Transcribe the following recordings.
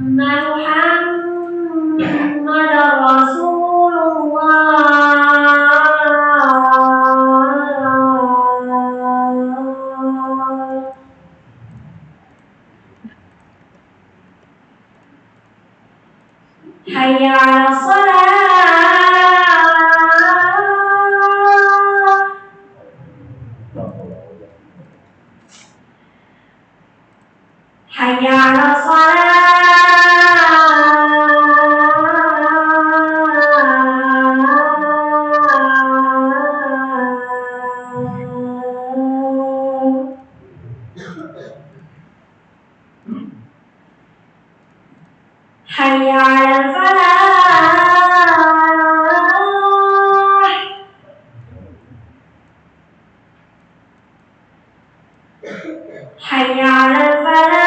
now have حي على الفلاح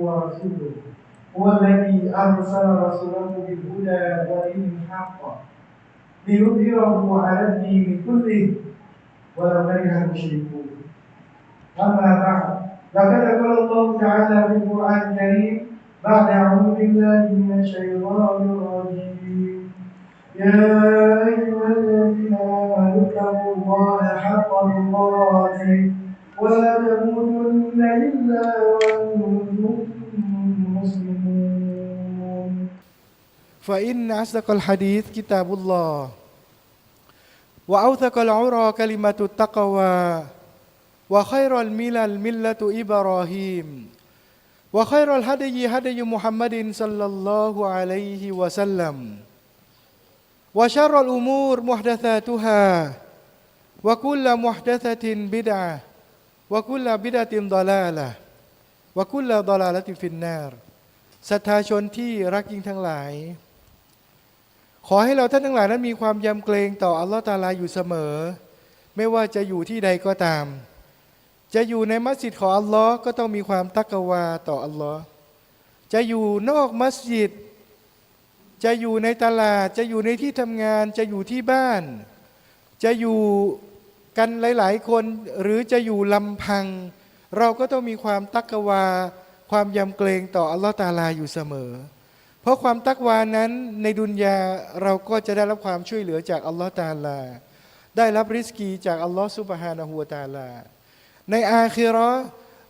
ورسوله. هو الذي أرسل رسوله بالهدى ودين الحق ليظهره على الدين كله ولو كره المشركون. أما بعد لقد قال الله تعالى في القرآن الكريم بعد أعوذ بالله من الشيطان الرجيم. يا أيها الذين آمنوا اتقوا الله حق تقاته ولا تموتن إلا وأنتم فإن أصدق الحديث كتاب الله وأوثق العرى كلمة التقوى وخير الملل ملة إبراهيم وخير الهدي هدي محمد صلى الله عليه وسلم وشر الأمور محدثاتها وكل محدثة بدعة وكل بدعة ضلالة وكل ضلالة في النار ศรัทธาชนที่รักยิ่งทั้งหลาย ขอให้เราท่านทั้งหลายนั้นมีความยำเกรงต่ออัลลอฮ์ตาลาอยู่เสมอ ไม่ว่าจะอยู่ที่ใดก็ตาม จะอยู่ในมัสยิดของอัลลอฮ์ก็ต้องมีความตักวาต่ออัลลอฮ์จะอยู่นอกมัสยิด จะอยู่ในตลาด จะอยู่ในที่ทำงาน จะอยู่ที่บ้าน จะอยู่กันหลาย ๆ คน หรือจะอยู่ลำพัง เราก็ต้องมีความตักวา ความยำเกรงต่ออัลลอฮ์ตาลาอยู่เสมอ ราะความตักวานั้นในดุนยาเราก็จะได้รับความช่วยเหลือจากอัลลอฮ์ตาลา ได้รับริสกีจากอัลลอฮ์ซุบฮานะฮูวะตาลา ในอาคิราะห์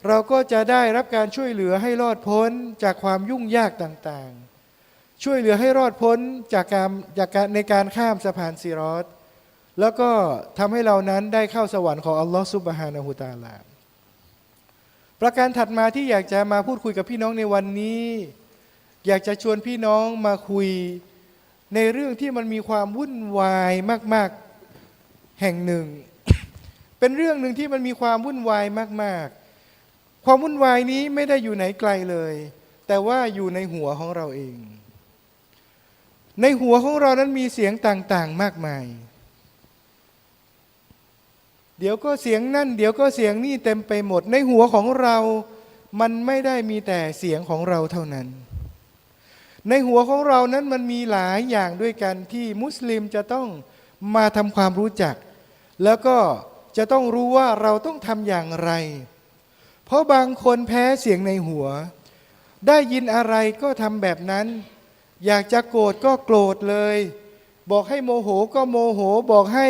เราก็จะได้รับการช่วยเหลือให้รอดพ้นจากความยุ่งยากต่างๆ ช่วยเหลือให้รอดพ้นจากการจากการในการข้ามสะพานซีรอตแล้วก็ทำให้เรานั้นได้เข้าสวรรค์ของอัลลอฮ์ซุบฮานะฮูวะตาลาประการถัดมาที่อยากจะมาพูดคุยกับพี่น้องในวันนี้ อยากจะชวนพี่น้องมาคุยในเรื่องที่มันมีความวุ่นวายมาก ๆ แห่งหนึ่ง เป็นเรื่องหนึ่งที่มันมีความวุ่นวายมาก ๆ ความวุ่นวายนี้ไม่ได้อยู่ไหนไกลเลย แต่ว่าอยู่ในหัวของเราเอง ในหัวของเรานั้นมีเสียงต่าง ๆ มากมาย เดี๋ยวก็เสียงนั่น เดี๋ยวก็เสียงนี่เต็มไปหมด ในหัวของเรา มันไม่ได้มีแต่เสียงของเราเท่านั้น ในหัวของเรานั้นมันมีหลายอย่างด้วยกันที่มุสลิมจะต้องมาทำความรู้จัก แล้วก็จะต้องรู้ว่าเราต้องทำอย่างไร เพราะบางคนแพ้เสียงในหัว ได้ยินอะไรก็ทำแบบนั้น อยากจะโกรธก็โกรธเลย บอกให้โมโหก็โมโห บอกให้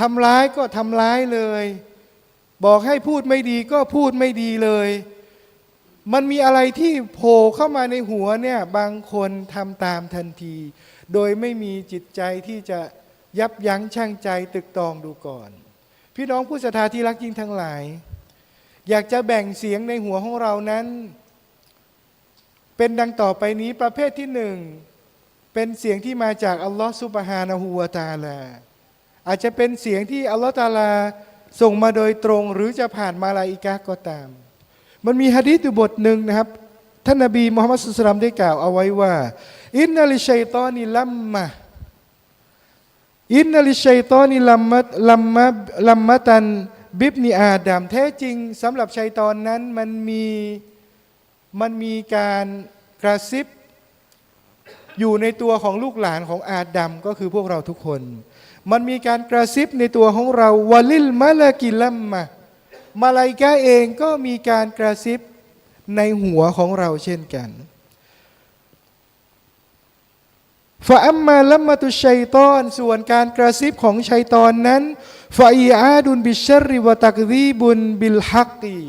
ทำร้ายก็ทำร้ายเลย บอกให้พูดไม่ดีก็พูดไม่ดีเลย มันมีอะไรที่โผล่เข้ามาในหัวเนี่ยบางคนทำตามทันที โดยไม่มีจิตใจที่จะยับยั้งชั่งใจตึกตองดูก่อน พี่น้องผู้ศรัทธาที่รักยิ่งทั้งหลาย อยากจะแบ่งเสียงในหัวของเรานั้น เป็นดังต่อไปนี้ประเภทที่หนึ่งเป็นเสียงที่มาจากอัลลอฮฺซุบฮานะฮูวาตาลา อาจจะเป็นเสียงที่อัลลอฮฺตาลาส่งมาโดยตรงหรือจะผ่านมาลาอิกะก็ตาม มันมีฮะดีษอยู่บทหนึ่งนะครับ ท่านนบีมุฮัมมัดสุลตัลลัมได้กล่าวเอาไว้ว่า อินนัลิชัยตอนิลัมมะอินนัลิชัยตอนิลัมมะลัมมะลัมมะตันบิบนีอาดัมแท้จริงสำหรับชัยตอนนั้นมันมีมันมีการกระซิบอยู่ในตัวของลูกหลานของอาดัมก็คือพวกเราทุกคน มันมีการกระซิบในตัวของเราวลิลมะลากิลัมมะ มาลาอิกะห์เองก็มีการกระซิบในหัวของเราเช่นกันฟาอัมมาลัมมาตุชัยตอน ส่วนการกระซิบของชัยตอนนั้นฟาอีอาดุนบิชริวตักดีบุนบิลฮักกี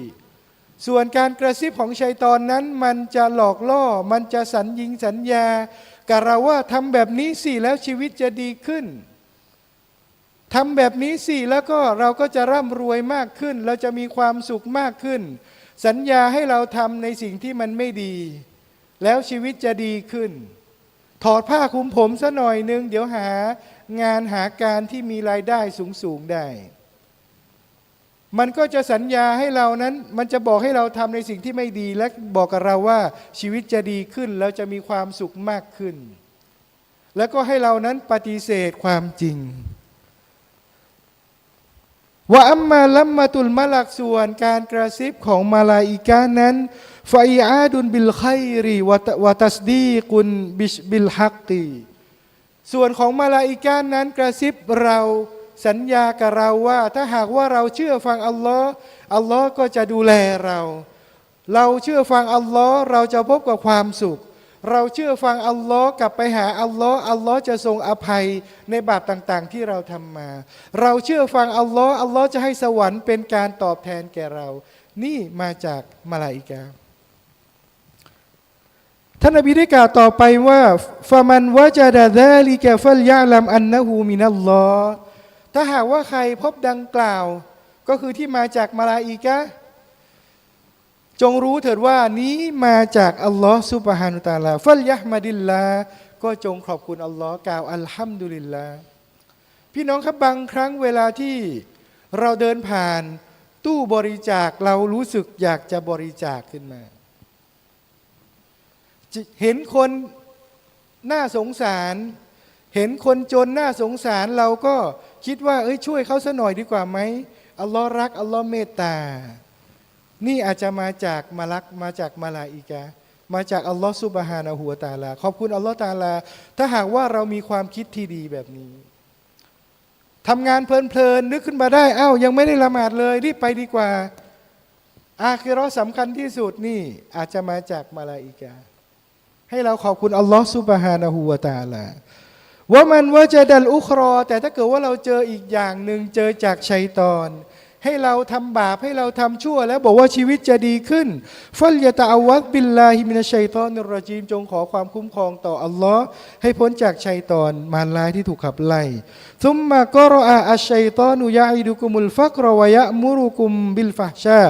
ส่วนการกระซิบของชัยตอนนั้น มันจะหลอกล่อ มันจะสัญญิงสัญญากับเราว่าทำแบบนี้สิแล้วชีวิตจะดีขึ้น ทำแบบนี้สิแล้วก็เราก็จะร่ำรวยมากขึ้น เราจะมีความสุขมากขึ้น สัญญาให้เราทำในสิ่งที่มันไม่ดี แล้วชีวิตจะดีขึ้น ถอดผ้าคลุมผมซะหน่อยนึง เดี๋ยวหางานหาการที่มีรายได้สูงๆได้มันก็จะสัญญาให้เรานั้น มันจะบอกให้เราทำในสิ่งที่ไม่ดี และบอกกับเราว่าชีวิตจะดีขึ้นแล้วจะมีความสุขมากขึ้น แล้วก็ให้เรานั้นปฏิเสธความจริง ว่าอัมมาลัมมาตุลมาลักส่วนการกระซิบของมาลาอิกานั้นฟาอิอาดุนบิลไครีวะตะวะตัสดีกุนบิชบิลฮักกีส่วนของมาลาอิกานั้นกระซิบเราสัญญากับเราว่า ถ้าหากว่าเราเชื่อฟังอัลลอฮ์อัลลอฮ์ก็จะดูแลเรา เราเชื่อฟังอัลลอฮ์เราจะพบกับความสุข เราเชื่อฟังอัลลอฮ์กลับไปหาอัลลอฮ์อัลลอฮ์จะทรงอภัยในบาปต่างๆ ที่เราทำมา เราเชื่อฟังอัลลอฮ์อัลลอฮ์จะให้สวรรค์เป็นการตอบแทนแก่เรา นี่มาจากมาลาอิกาท่านนบีได้กล่าวต่อไปว่าฟามันวะจาดะดาลิกะฟัลยะลัมอันนะฮูมินัลลอฮ์ถ้าหากว่าใครพบดังกล่าว ก็คือที่มาจากมาลาอิกะห์ จงรู้เถิดว่านี้มาจากอัลลอฮ์ซุบฮานุตาลา ฟัลยะมาดิลลา ก็จงขอบคุณอัลลอฮ์กล่าวอัลฮัมดุลิลลาพี่น้องครับบางครั้งเวลาที่เราเดินผ่านตู้บริจาคเรารู้สึกอยากจะบริจาคขึ้นมา เห็นคนน่าสงสาร เห็นคนจนน่าสงสารเราก็คิดว่าเอ้ยช่วยเขาสัหน่อยดีกว่าไหมอัลลอฮ์รักอัลลอฮ์เมตตา นี่อาจจะมาจากมาลักมาจากมาลาอิกะมาจากอัลลอฮ์ซุบฮานะฮูวตาลา ขอบคุณอัลลอฮ์ตาลา ถ้าหากว่าเรามีความคิดที่ดีแบบนี้ทำงานเพลินๆนึกขึ้นมาได้อ้าวยังไม่ได้ละหมาดเลยรีบไปดีกว่า อาคิราะห์สำคัญที่สุดนี่อาจจะมาจากมาลาอิกะให้เราขอบคุณอัลลอฮ์ซุบฮานะฮูวตาลาว่ามันว่าจะดัลอุครอ แต่ถ้าเกิดว่าเราเจออีกอย่างหนึ่งเจอจากชัยตอน ให้เราทำบาปให้เราทำชั่ว แล้วบอกว่าชีวิตจะดีขึ้นฟัลยะตะอวัดบิลลาฮิมินัชชัยตอนุรจีมจงขอความคุ้มครองต่ออัลลอฮ์ให้พ้นจากชัยตอนมารร้ายที่ถูกขับไล่ซุมมะกรออัชัยตอนุยะอิดุกุมุลฟักรวยะมุรุกุมบิลฟะชา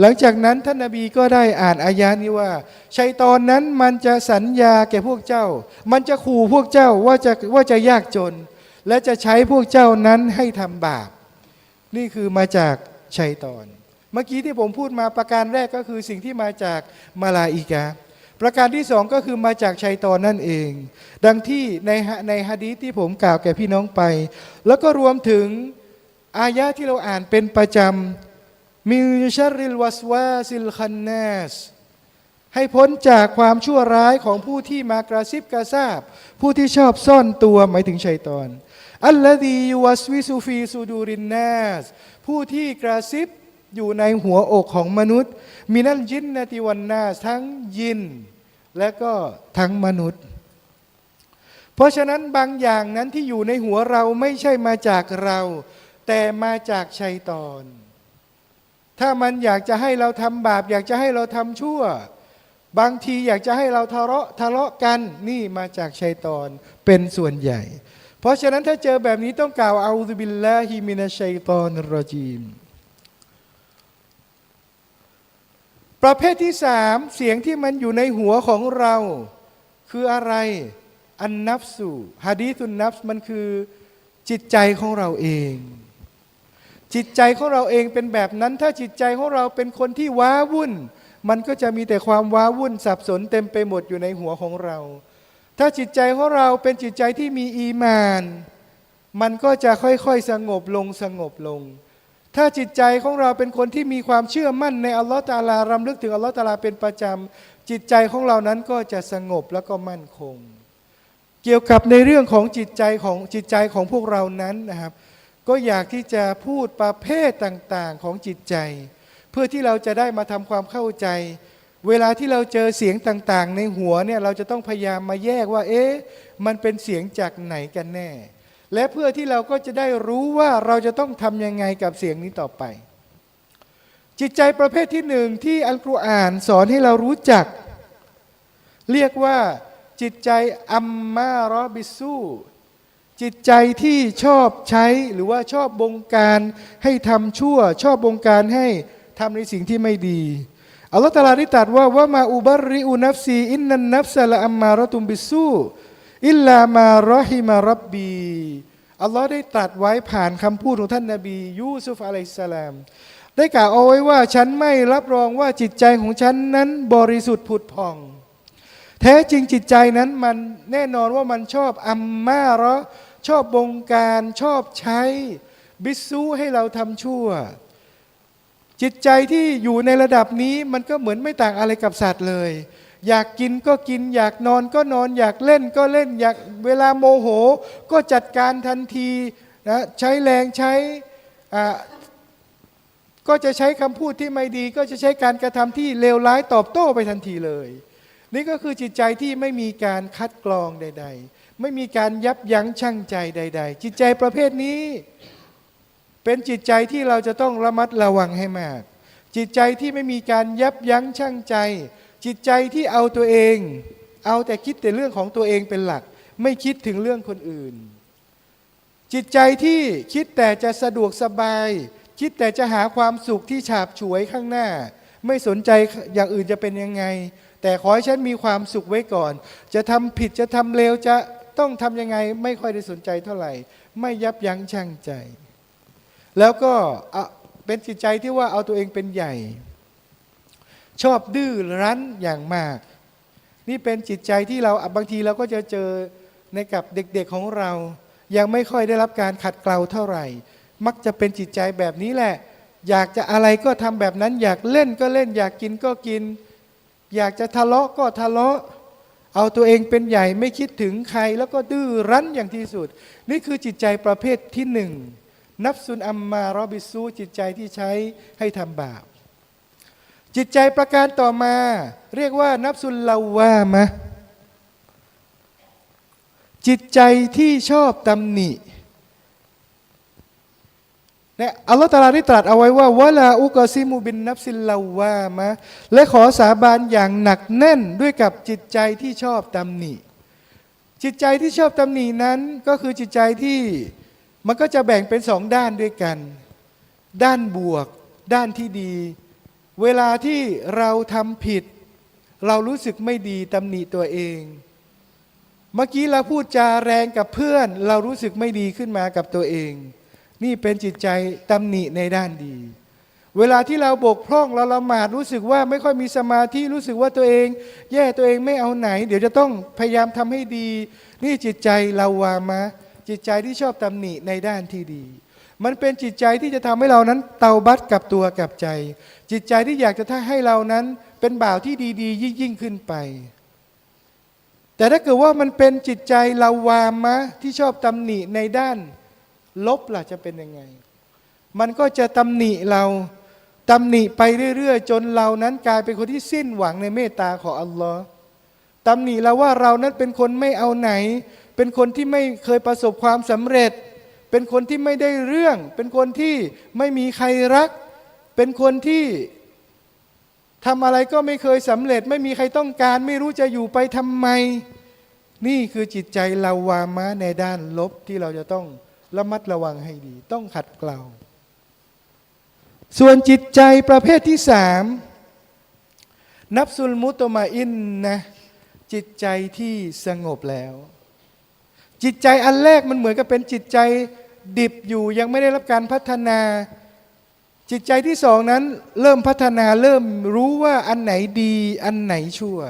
หลังจากนั้นท่านนบีก็ได้อ่านอายะนี้ว่าชัยตอนนั้นมันจะสัญญาแก่พวกเจ้า มันจะขู่พวกเจ้าว่าจะว่าจะยากจน และจะใช้พวกเจ้านั้นให้ทำบาป นี่คือมาจากชัยตอน เมื่อกี้ที่ผมพูดมาประการแรกก็คือสิ่งที่มาจากมาลาอิกาประการที่สองก็คือมาจากชัยตอนนั่นเอง ดังที่ในในฮะดีที่ผมกล่าวแก่พี่น้องไป แล้วก็รวมถึงอายะที่เราอ่านเป็นประจำมิชริลวัสวาซิลคันเนสให้พ้นจากความชั่วร้ายของผู้ที่มากระซิบกระซาบ ผู้ที่ชอบซ่อนตัวหมายถึงชัยตอน อัลลดีวัสวิสุฟีซูดูรินนาสผู้ที่กระซิบอยู่ในหัวอกของมนุษย์ มินัลจินนติวันนาสทั้งยิน และก็ทั้งมนุษย์ เพราะฉะนั้นบางอย่างนั้นที่อยู่ในหัวเราไม่ใช่มาจากเรา แต่มาจากชัยตอน ถ้ามันอยากจะให้เราทำบาป อยากจะให้เราทำชั่ว บางทีอยากจะให้เราทะเลาะทะเลาะกันนี่มาจากชัยตอนเป็นส่วนใหญ่ ราะฉะนั้นถ้าเจอแบบนี้ต้องกล่าวอาอุบิลลาฮิมินัชชัยตอนรจีม ประเภทที่สามเสียงที่มันอยู่ในหัวของเรา คืออะไร อันนับสู่ฮะดีตุนนับมันคือจิตใจของเราเอง จิตใจของเราเองเป็นแบบนั้น ถ้าจิตใจของเราเป็นคนที่ว้าวุ่น มันก็จะมีแต่ความว้าวุ่นสับสนเต็มไปหมดอยู่ในหัวของเรา ถ้าจิตใจของเราเป็นจิตใจที่มีอีมาน มันก็จะค่อยๆสงบลงสงบลง ถ้าจิตใจของเราเป็นคนที่มีความเชื่อมั่นในอัลลอฮฺตาลารำลึกถึงอัลลอฮฺตาลาเป็นประจำจิตใจของเรานั้นก็จะสงบแล้วก็มั่นคง เกี่ยวกับในเรื่องของจิตใจของจิตใจของพวกเรานั้นนะครับ ก็อยากที่จะพูดประเภทต่างๆของจิตใจ เพื่อที่เราจะได้มาทำความเข้าใจ เวลาที่เราเจอเสียงต่างๆ ในหัวเนี่ยเราจะต้องพยายามมาแยกว่า เอ๊ะมันเป็นเสียงจากไหนกันแน่ และเพื่อที่เราก็จะได้รู้ว่าเราจะต้องทำยังไงกับเสียงนี้ต่อไป จิตใจประเภทที่หนึ่งที่อัลกุรอานสอนให้เรารู้จัก เรียกว่าจิตใจอัมมารอบิสูจิตใจที่ชอบใช้หรือว่าชอบบงการให้ทำชั่ว ชอบบงการให้ทำในสิ่งที่ไม่ดี อัลลอฮฺตรัสได้ตรัสว่าว่ามาอุบริอุนัฟซีอินนันนัฟซะละอัมมารตุมบิสูอิลลามารอฮิมารับบีอัลลอฮ์ได้ตรัสไว้ผ่านคำพูดของท่านนบี ยูซุฟอะลัยสสลาม ได้กล่าวเอาไว้ว่าฉันไม่รับรองว่าจิตใจของฉันนั้นบริสุทธิ์ผุดผ่อง แท้จริงจิตใจนั้นมันแน่นอนว่ามันชอบอัมมาระชอบบงการชอบใช้ บิสซูให้เราทำชั่ว จิตใจที่อยู่ในระดับนี้มันก็เหมือนไม่ต่างอะไรกับสัตว์เลย อยากกินก็กิน อยากนอนก็นอน อยากเล่นก็เล่น อยากเวลาโมโห ก็จัดการทันทีนะใช้แรงใช้ก็จะใช้คำพูดที่ไม่ดี ก็จะใช้การกระทำที่เลวร้ายตอบโต้ไปทันทีเลย นี่ก็คือจิตใจที่ไม่มีการคัดกรองใด ๆ ไม่มีการยับยั้งชั่งใจใด ๆ จิตใจประเภทนี้ เป็นจิตใจที่เราจะต้องระมัดระวังให้มาก จิตใจที่ไม่มีการยับยั้งชั่งใจ จิตใจที่เอาตัวเอง เอาแต่คิดแต่เรื่องของตัวเองเป็นหลัก ไม่คิดถึงเรื่องคนอื่น จิตใจที่คิดแต่จะสะดวกสบาย คิดแต่จะหาความสุขที่ฉาบฉวยข้างหน้า ไม่สนใจอย่างอื่นจะเป็นยังไง แต่ขอให้ฉันมีความสุขไว้ก่อน จะทำผิดจะทำเลวจะต้องทำยังไง ไม่ค่อยได้สนใจเท่าไหร่ ไม่ยับยั้งชั่งใจ แล้วก็เป็นจิตใจที่ว่าเอาตัวเองเป็นใหญ่ ชอบดื้อรั้นอย่างมาก นี่เป็นจิตใจที่เราบางทีเราก็จะเจอในกับเด็กๆของเรา ยังไม่ค่อยได้รับการขัดเกลาเท่าไหร่ มักจะเป็นจิตใจแบบนี้แหละ อยากจะอะไรก็ทำแบบนั้น อยากเล่นก็เล่น อยากกินก็กิน อยากจะทะเลาะก็ทะเลาะเอาตัวเองเป็นใหญ่ไม่คิดถึงใครแล้วก็ดื้อรั้นอย่างที่สุด นี่คือจิตใจประเภทที่หนึ่ง นับซุนอัมมารอบิซูจิตใจที่ใช้ให้ทำบาป จิตใจประการต่อมา เรียกว่า นับซุนลาวามะจิตใจที่ชอบตำหนิเนี่ยอัลลอฮฺตาลาได้ตรัสเอาไว้ว่าวะลาอุกซิมูบินนับซิลลาวามะและขอสาบานอย่างหนักแน่นด้วยกับจิตใจที่ชอบตำหนิจิตใจที่ชอบตำหนินั้นก็คือจิตใจที่ มันก็จะแบ่งเป็นสองด้านด้วยกัน ด้านบวก ด้านที่ดี เวลาที่เราทำผิด เรารู้สึกไม่ดีตำหนิตัวเอง เมื่อกี้เราพูดจาแรงกับเพื่อน เรารู้สึกไม่ดีขึ้นมากับตัวเอง นี่เป็นจิตใจตำหนิในด้านดี เวลาที่เราบกพร่องเราละหมาดรู้สึกว่าไม่ค่อยมีสมาธิรู้สึกว่าตัวเอง แย่ตัวเองไม่เอาไหน เดี๋ยวจะต้องพยายามทำให้ดี นี่จิตใจเราวามะ จิตใจที่ชอบตำหนิในด้านที่ดี มันเป็นจิตใจที่จะทำให้เรานั้นเตาบัตกับตัวกับใจ จิตใจที่อยากจะท้าให้เรานั้นเป็นบ่าวที่ดีๆ ยิ่งยิ่งขึ้นไป แต่ถ้าเกิดว่ามันเป็นจิตใจลาวามะที่ชอบตำหนิในด้านลบล่ะจะเป็นยังไง มันก็จะตำหนิเราตำหนิไปเรื่อยๆ จนเรานั้นกลายเป็นคนที่สิ้นหวังในเมตตาของอัลลอฮ์ตำหนิเราว่าเรานั้นเป็นคนไม่เอาไหน เป็นคนที่ไม่เคยประสบความสำเร็จ เป็นคนที่ไม่ได้เรื่อง เป็นคนที่ไม่มีใครรัก เป็นคนที่ทำอะไรก็ไม่เคยสำเร็จ ไม่มีใครต้องการ ไม่รู้จะอยู่ไปทำไม นี่คือจิตใจเราวามะในด้านลบที่เราจะต้องระมัดระวังให้ดี ต้องขัดเกลาส่วนจิตใจประเภทที่สามนับสุลมุตตมาอินนะจิตใจที่สงบแล้ว จิตใจอันแรกมันเหมือนกับเป็นจิตใจดิบอยู่ยังไม่ได้รับการพัฒนา จิตใจที่สองนั้นเริ่มพัฒนาเริ่มรู้ว่าอันไหนดีอันไหนชั่ว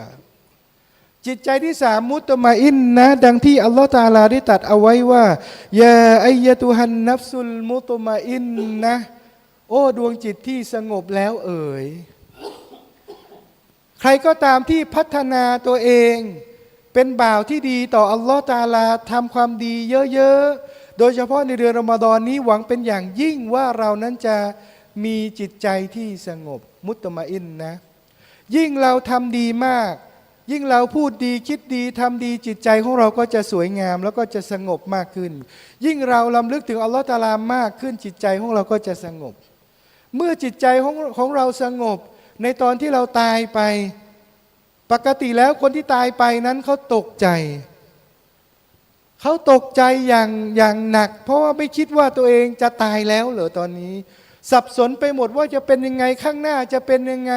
จิตใจที่สามมุตตมาอินนะ ดังที่อัลลอฮฺตาลาได้ตัดเอาไว้ว่ายาอัยตุฮันนับสุลมุตตมาอินนะ โอ้ดวงจิตที่สงบแล้วเอ่ยใครก็ตามที่พัฒนาตัวเอง เป็นบ่าวที่ดีต่ออัลลอฮฺตาลาทำความดีเยอะๆ โดยเฉพาะในเดือนรอมฎอนนี้หวังเป็นอย่างยิ่งว่าเรานั้นจะมีจิตใจที่สงบมุตตมาอินนะ ยิ่งเราทำดีมาก ยิ่งเราพูดดีคิดดีทำดีจิตใจของเราก็จะสวยงาม แล้วก็จะสงบมากขึ้น ยิ่งเราลำลึกถึงอัลลอฮฺตาลามากขึ้นจิตใจของเราก็จะสงบ เมื่อจิตใจของของเราสงบ ในตอนที่เราตายไป ปกติแล้วคนที่ตายไปนั้นเขาตกใจ เขาตกใจอย่างอย่างหนัก เพราะว่าไม่คิดว่าตัวเองจะตายแล้วเหรอตอนนี้ สับสนไปหมดว่าจะเป็นยังไงข้างหน้าจะเป็นยังไง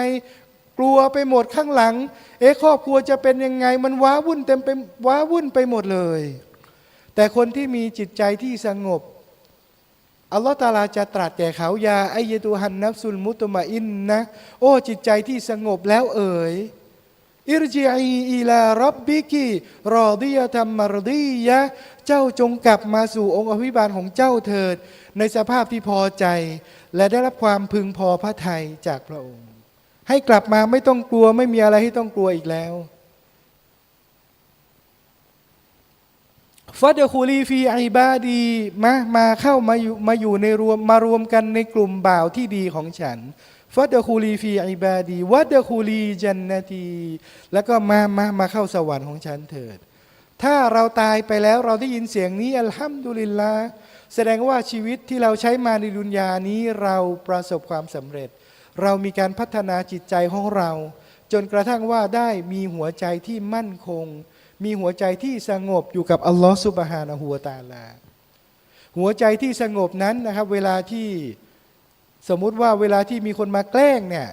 กลัวไปหมดข้างหลัง เอ๊ะครอบครัวจะเป็นยังไง มันว้าวุ่นเต็มไปว้าวุ่นไปหมดเลย แต่คนที่มีจิตใจที่สงบอัลลอฮฺตาลาจะตรัสแก่เขายาไอยตูฮันนับสุลมุตมาอินนะ โอ้จิตใจที่สงบแล้วเอ่ย อิรจีอีอีลารับบิกิรอดียะตัมมารดียะเจ้าจงกลับมาสู่องค์อภิบาลของเจ้าเถิด ในสภาพที่พอใจ และได้รับความพึงพอพระทัยจากพระองค์ ให้กลับมาไม่ต้องกลัวไม่มีอะไรให้ต้องกลัวอีกแล้วฟัดคูลีฟีไอบาดีมามาเข้ามาอยู่มาอยู่ในรวมมารวมกันในกลุ่มบ่าวที่ดีของฉัน ฟัดคูลีฟีไอบาดี วัดคูลีจันนตีแล้วก็มามามาเข้าสวรรค์ของฉันเถิด ถ้าเราตายไปแล้วเราได้ยินเสียงนี้อัลฮัมดุลิลละแสดงว่าชีวิตที่เราใช้มาในดุนยานี้เราประสบความสำเร็จ เรามีการพัฒนาจิตใจของเรา จนกระทั่งว่าได้มีหัวใจที่มั่นคง มีหัวใจที่สงบอยู่กับอัลลอฮฺสุบฮานะฮูวตาลา หัวใจที่สงบนั้นนะครับ เวลาที่ สมมุติว่าเวลาที่มีคนมาแกล้งเนี่ย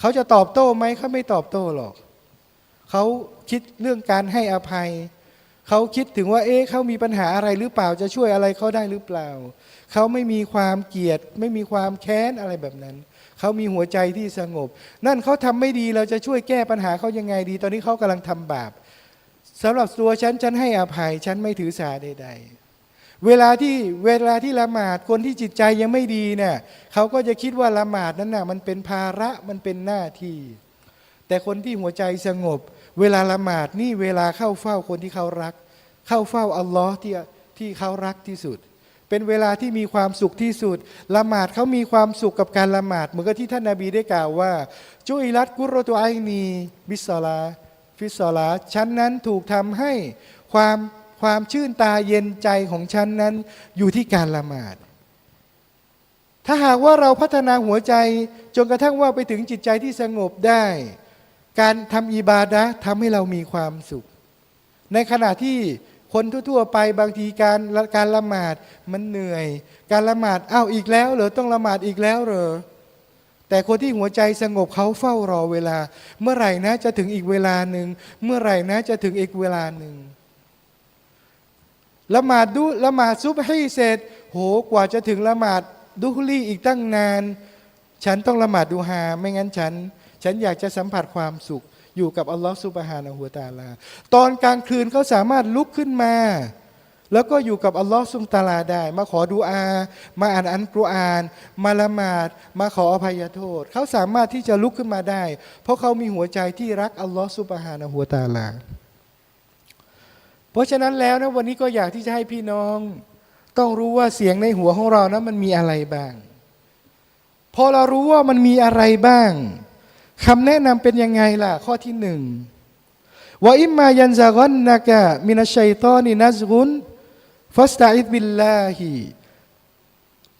เขาจะตอบโต้ไหมเขาไม่ตอบโต้หรอกเขาคิดเรื่องการให้อภัยเขาคิดถึงว่าเอ๊ะเขามีปัญหาอะไรหรือเปล่าจะช่วยอะไรเขาได้หรือเปล่า เขาไม่มีความเกลียด ไม่มีความแค้นอะไรแบบนั้น เขามีหัวใจที่สงบ นั่นเขาทำไม่ดีเราจะช่วยแก้ปัญหาเขายังไงดี ตอนนี้เขากำลังทำบาปสำหรับตัวฉันฉันให้อภัย ฉันไม่ถือสาใดๆ เวลาที่เวลาที่ละหมาดคนที่จิตใจยังไม่ดีเนี่ยเขาก็จะคิดว่าละหมาดนั้นน่ะมันเป็นภาระมันเป็นหน้าที่ แต่คนที่หัวใจสงบ เวลาละหมาดนี่เวลาเข้าเฝ้าคนที่เขารัก เข้าเฝ้าอัลลอฮ์ที่ที่เขารักที่สุด เป็นเวลาที่มีความสุขที่สุด ละหมาดเขามีความสุขกับการละหมาดเหมือนกับที่ท่านนาบีได้กล่าวว่าจุอิรัตกุรตุไอนีบิสซอลาฟิสซอลาฉันนั้นถูกทำให้ความ ความชื่นตาเย็นใจของฉันนั้นอยู่ที่การละหมาด ถ้าหากว่าเราพัฒนาหัวใจจนกระทั่งว่าไปถึงจิตใจที่สงบได้ การทำอิบาดะทำให้เรามีความสุข ในขณะที่คนทั่วๆไปบางทีการการละหมาดมันเหนื่อย การละหมาดอ้าวอีกแล้วเหรอต้องละหมาดอีกแล้วเหรอแต่คนที่หัวใจสงบเขาเฝ้ารอเวลา เมื่อไหร่นะจะถึงอีกเวลาหนึ่งเมื่อไหร่นะจะถึงอีกเวลาหนึ่ง ละหมาดดูละหมาดซุบให้เสร็จ โหกว่าจะถึงละหมาดดุฮลี่อีกตั้งนาน ฉันต้องละหมาดดูฮาไม่งั้นฉัน ฉันอยากจะสัมผัสความสุขอยู่กับอัลลอฮฺซุบฮานะฮูวตาลา ตอนกลางคืนเขาสามารถลุกขึ้นมา แล้วก็อยู่กับอัลลอฮฺซุมตาลาได้ มาขอดูอา มาอ่านอันกุรอาน มาละหมาด มาขออภัยโทษ เขาสามารถที่จะลุกขึ้นมาได้ เพราะเขามีหัวใจที่รักอัลลอฮฺซุบฮานะฮูวตาลา เพราะฉะนั้นแล้วนะวันนี้ก็อยากที่จะให้พี่น้อง ต้องรู้ว่าเสียงในหัวของเรานะมันมีอะไรบ้าง พอเรารู้ว่ามันมีอะไรบ้างคำแนะนำเป็นยังไงล่ะ ข้อที่หนึ่งว่าอิมมายันซากอนนากะมินัชชัยตอนินัซกุนฟัสตาอิดบิลลาฮี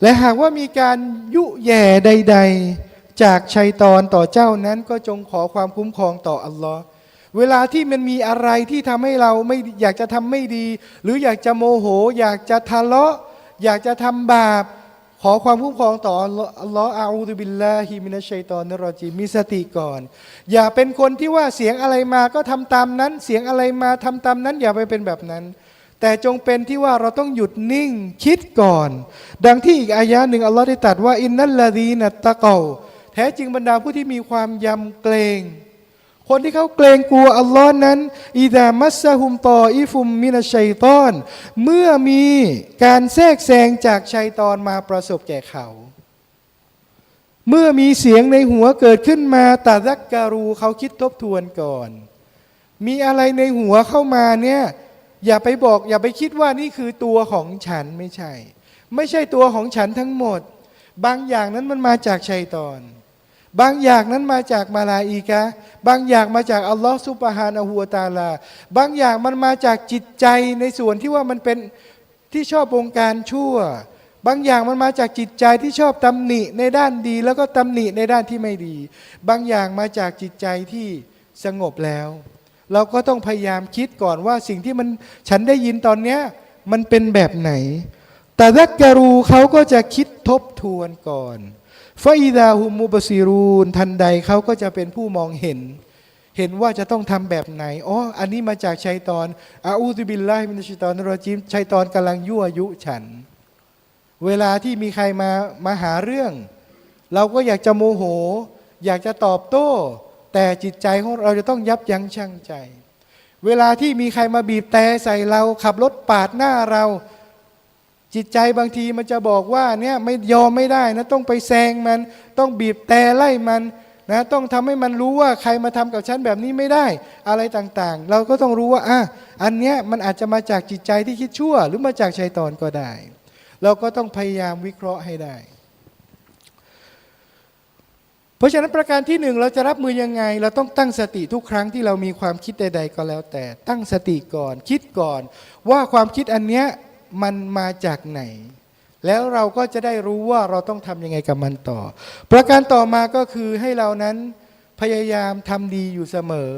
และหากว่ามีการยุแย่ใด ๆ จากชัยตอนต่อเจ้านั้นก็จงขอความคุ้มครองต่ออัลลอฮ์ เวลาที่มันมีอะไรที่ทำให้เราไม่อยากจะทำไม่ดี หรืออยากจะโมโห อยากจะทะเลาะ อยากจะทำบาป ขอความคุ้มครองต่ออัลลอฮ์อาอูดุบิลลาฮิมินัชัยตอนนรจีมมีสติก่อน อย่าเป็นคนที่ว่าเสียงอะไรมาก็ทำตามนั้น เสียงอะไรมาทำตามนั้น อย่าไปเป็นแบบนั้น แต่จงเป็นที่ว่าเราต้องหยุดนิ่งคิดก่อน ดังที่อีกอายะหนึ่งอัลลอฮ์ได้ตรัสว่าอินนัลลาดีนัตตะเกาแท้จริงบรรดาผู้ที่มีความยำเกรง คนที่เขาเกรงกลัวอัลลอฮ์นั้นอิดามัสซะฮุมตออิฟุมมินัชชัยตอน เมื่อมีการแทรกแซงจากชัยตอนมาประสบแก่เขา เมื่อมีเสียงในหัวเกิดขึ้นมาตาดักการูเขาคิดทบทวนก่อน มีอะไรในหัวเข้ามาเนี่ยอย่าไปบอก อย่าไปคิดว่านี่คือตัวของฉันไม่ใช่ ไม่ใช่ตัวของฉันทั้งหมด บางอย่างนั้นมันมาจากชัยตอน บางอย่างนั้นมาจากมาลาอีกะบางอย่างมาจากอัลลอฮ์ซุบฮานะฮูวตาลา บางอย่างมันมาจากจิตใจในส่วนที่ว่ามันเป็นที่ชอบวงการชั่ว บางอย่างมันมาจากจิตใจที่ชอบตำหนิในด้านดี แล้วก็ตำหนิในด้านที่ไม่ดี บางอย่างมาจากจิตใจที่สงบแล้ว เราก็ต้องพยายามคิดก่อนว่าสิ่งที่มันฉันได้ยินตอนเนี้ยมันเป็นแบบไหน แต่ดักกรูเขาก็จะคิดทบทวนก่อน ฟาอิดาฮุมมุบซีรูนทันใดเขาก็จะเป็นผู้มองเห็น เห็นว่าจะต้องทำแบบไหนอ๋ออันนี้มาจากชัยตอนอาอูซุบิลลมินชัยตอนรรจีมชัยตอนกำลังยั่วยุฉัน เวลาที่มีใครมามาหาเรื่อง เราก็อยากจะโมโห อยากจะตอบโต้ แต่จิตใจของเราจะต้องยับยั้งชั่งใจ เวลาที่มีใครมาบีบแต่ใส่เราขับรถปาดหน้าเรา จิตใจบางทีมันจะบอกว่าเนี่ยไม่ยอมไม่ได้นะต้องไปแซงมัน ต้องบีบแต่ไล่มันนะต้องทำให้มันรู้ว่าใครมาทำกับฉันแบบนี้ไม่ได้ อะไรต่างๆ เราก็ต้องรู้ว่าอะอันเนี้ยมันอาจจะมาจากจิตใจที่คิดชั่ว หรือมาจากชัยตอนก็ได้ เราก็ต้องพยายามวิเคราะห์ให้ได้ เพราะฉะนั้นประการที่หนึ่งเราจะรับมือยังไง เราต้องตั้งสติทุกครั้งที่เรามีความคิดใด ๆ ก็แล้วแต่ ตั้งสติก่อน คิดก่อน ว่าความคิดอันเนี้ย มันมาจากไหน แล้วเราก็จะได้รู้ว่าเราต้องทำยังไงกับมันต่อ ประการต่อมาก็คือให้เรานั้นพยายามทำดีอยู่เสมอ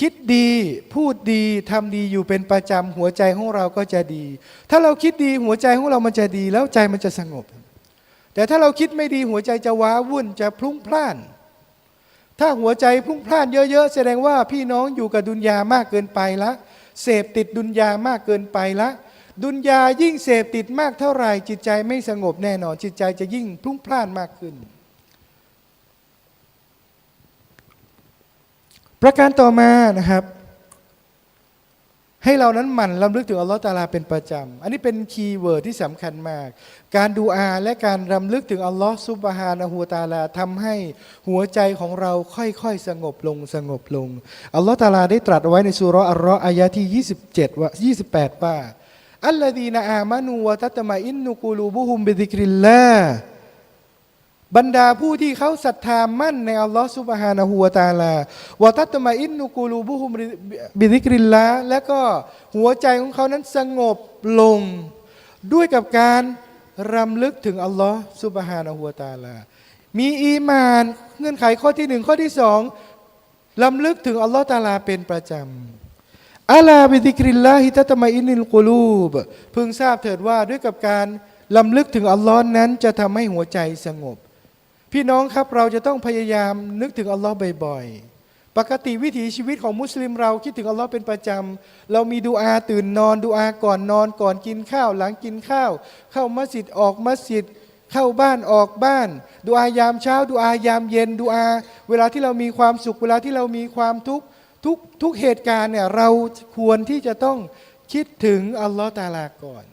คิดดีพูดดีทำดีอยู่เป็นประจำหัวใจของเราก็จะดี ถ้าเราคิดดีหัวใจของเรามันจะดี แล้วใจมันจะสงบ แต่ถ้าเราคิดไม่ดีหัวใจจะว้าวุ่นจะพลุ้งพล่าน ถ้าหัวใจพลุ้งพล่านเยอะ ๆ แสดงว่าพี่น้องอยู่กับดุนยามากเกินไปละ เสพติดดุนยามากเกินไปละ ดุนยายิ่งเสพติดมากเท่าไหร่ จิตใจไม่สงบแน่นอน จิตใจจะยิ่งพลุ้งพล่านมากขึ้น ประการต่อมานะครับ ให้เรานั้นหมั่นลำลึกถึงอัลลอฮฺตาลาเป็นประจำ อันนี้เป็นคีย์เวิร์ดที่สำคัญมาก การดูอาและการรำลึกถึงอัลลอฮฺซุบฮานะฮูวตาลาทำให้หัวใจของเราค่อยๆ สงบลงสงบลง อัลลอฮฺตาลาได้ตรัสไว้ในสุราะอัลเราะห์อายะที่ 27 ว่า 28 ว่าอัลลดีนอามานูวะตัตมะอินนุกูลูบุฮุมบิดิกริลลาห์ บรรดาผู้ที่เขาศรัทธามั่นในอัลลอฮฺซุบฮานะฮูวะตะอาลาวะตัตมะอินนุกูลูบุฮุมบิดิกริลละและก็หัวใจของเขานั้นสงบลง ด้วยกับการรำลึกถึงอัลลอฮฺซุบฮานะฮูวะตะอาลา มีอีมาน เงื่อนไขข้อที่หนึ่งข้อที่สองลำลึกถึงอัลลอฮฺตาลาเป็นประจำอัลาบิดิกริลลาฮิตัตมะอินิลกุลูบพึงทราบเถิดว่าด้วยกับการลำลึกถึงอัลลอฮ์นั้นจะทำให้หัวใจสงบ พี่น้องครับเราจะต้องพยายามนึกถึงอัลลอฮ์บ่อยๆ ปกติวิถีชีวิตของมุสลิมเราคิดถึงอัลลอฮ์เป็นประจำ เรามีดูอาตื่นนอนดูอาก่อนนอนก่อนกินข้าว หลังกินข้าว เข้ามัสยิดออกมัสยิดเข้าบ้านออกบ้านดูอายามเช้าดูอายามเย็นดูอา เวลาที่เรามีความสุขเวลาที่เรามีความทุกข์ทุกทุกเหตุการณ์เนี่ยเราควรที่จะต้องคิดถึงอัลลอฮ์ตาลาก่อน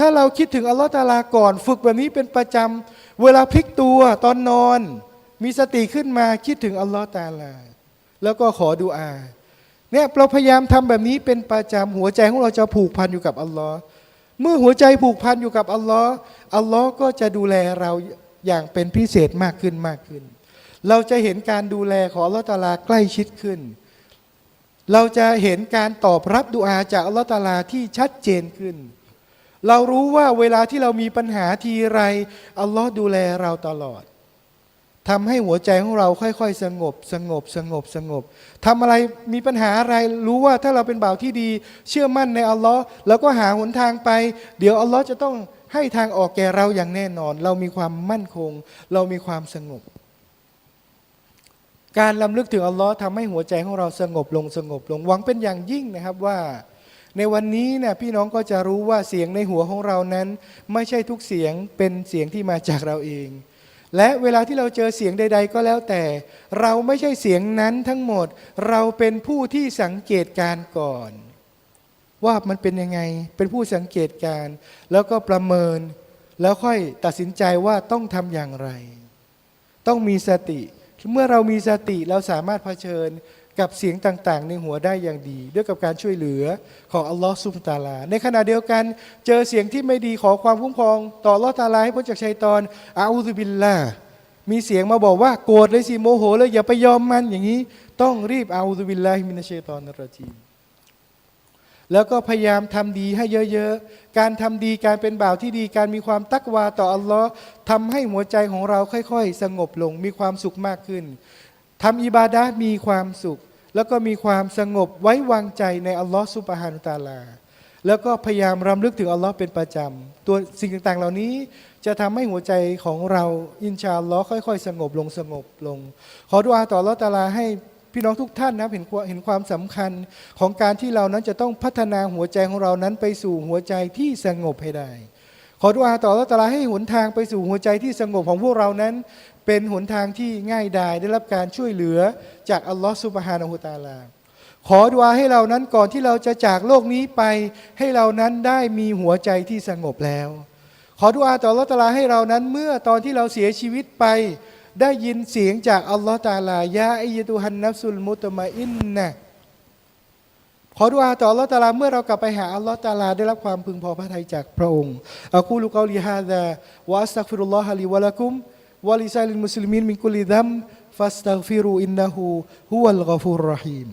ถ้าเราคิดถึงอัลลอฮ์ตาลาก่อน ฝึกแบบนี้เป็นประจำ เวลาพลิกตัวตอนนอน มีสติขึ้นมาคิดถึงอัลลอฮ์ตาลา แล้วก็ขอดูอาเนี่ยเราพยายามทำแบบนี้เป็นประจำหัวใจของเราจะผูกพันอยู่กับอัลลอฮ์เมื่อหัวใจผูกพันอยู่กับอัลลอฮ์อัลลอฮ์ก็จะดูแลเราอย่างเป็นพิเศษมากขึ้นมากขึ้น เราจะเห็นการดูแลของอัลลอฮ์ตาลาใกล้ชิดขึ้น เราจะเห็นการตอบรับดุอาจากอัลลอฮ์ตาลาที่ชัดเจนขึ้น เรารู้ว่าเวลาที่เรามีปัญหาทีไรอัลลอฮ์ดูแลเราตลอดทำให้หัวใจของเราค่อยๆ สงบ สงบ สงบ สงบทำอะไรมีปัญหาอะไรรู้ว่าถ้าเราเป็นบ่าวที่ดี เชื่อมั่นในอัลลอฮ์แล้วก็หาหนทางไป เดี๋ยวอัลลอฮ์จะต้องให้ทางออกแก่เราอย่างแน่นอน เรามีความมั่นคง เรามีความสงบ การลำลึกถึงอัลลอฮ์ทำให้หัวใจของเราสงบลงสงบลงหวังเป็นอย่างยิ่งนะครับว่า ในวันนี้เนี่ยพี่น้องก็จะรู้ว่าเสียงในหัวของเรานั้น ไม่ใช่ทุกเสียงเป็นเสียงที่มาจากเราเอง และเวลาที่เราเจอเสียงใด ๆ ก็แล้วแต่ เราไม่ใช่เสียงนั้นทั้งหมด เราเป็นผู้ที่สังเกตการก่อน ว่ามันเป็นยังไงเป็นผู้สังเกตการ แล้วก็ประเมิน แล้วค่อยตัดสินใจว่าต้องทำอย่างไร ต้องมีสติ เมื่อเรามีสติเราสามารถเผชิญ กับเสียงต่างๆ ในหัวได้อย่างดี ด้วยกับการช่วยเหลือของอัลลอฮ์ซุบฮานตาลา ในขณะเดียวกันเจอเสียงที่ไม่ดีขอความคุ้มครอง ต่ออัลลอฮ์ตาลาให้พ้นจากชัยตอนอาอูซุบิลลามีเสียงมาบอกว่าโกรธเลยสิโมโหเลยอย่าไปยอมมันอย่างนี้ ต้องรีบอาอูซุบิลลาฮิมินัชชัยตอนนรจีแล้วก็พยายามทำดีให้เยอะๆ การทำดีการเป็นบ่าวที่ดีการมีความตักวาต่ออัลลอฮ์ทำให้หัวใจของเราค่อยๆ สงบลงมีความสุขมากขึ้นทำอิบาดะมีความสุข แล้วก็มีความสงบไว้วางใจในอัลลอฮ์ซุบฮานุตาลา แล้วก็พยายามรำลึกถึงอัลลอฮ์เป็นประจำ ตัวสิ่งต่างๆ เหล่านี้จะทำให้หัวใจของเราอินชาอัลลอฮ์ค่อย ๆ สงบลงสงบลง ขอดุอาต่ออัลลอฮ์ตาลาให้พี่น้องทุกท่านนะเห็นความเห็นความสำคัญของการที่เรานั้นจะต้องพัฒนาหัวใจของเรานั้นไปสู่หัวใจที่สงบให้ได้ ขอดุอาต่อลลอฮ์ตาลาให้หนทางไปสู่หัวใจที่สงบของพวกเรานั้น เป็นหนทางที่ง่ายดายได้รับการช่วยเหลือจากอัลลอฮ์ซุบฮานะฮูตาลา ขอดุอาให้เรานั้นก่อนที่เราจะจากโลกนี้ไป ให้เรานั้นได้มีหัวใจที่สงบแล้ว ขอดุอาต่อลลอฮ์ตาลาให้เรานั้นเมื่อตอนที่เราเสียชีวิตไป ได้ยินเสียงจากอัลลอฮ์ตาลายาอิยตุฮันนัฟสุลมุตมะอินนะ ขอดุอาต่ออัลลอฮ์ตาลาเมื่อเรากลับไปหาอัลลอฮ์ตาลาได้รับความพึงพอพระทัยจากพระองค์อักูลุกอลีฮาดะวะอัสตักฟิรุลลอฮะลิวะลักุมวะลิซาลิลมุสลิมินมินกุลิดัมฟัสตักฟิรูอินนะฮูฮุวัลกอฟูรรหีม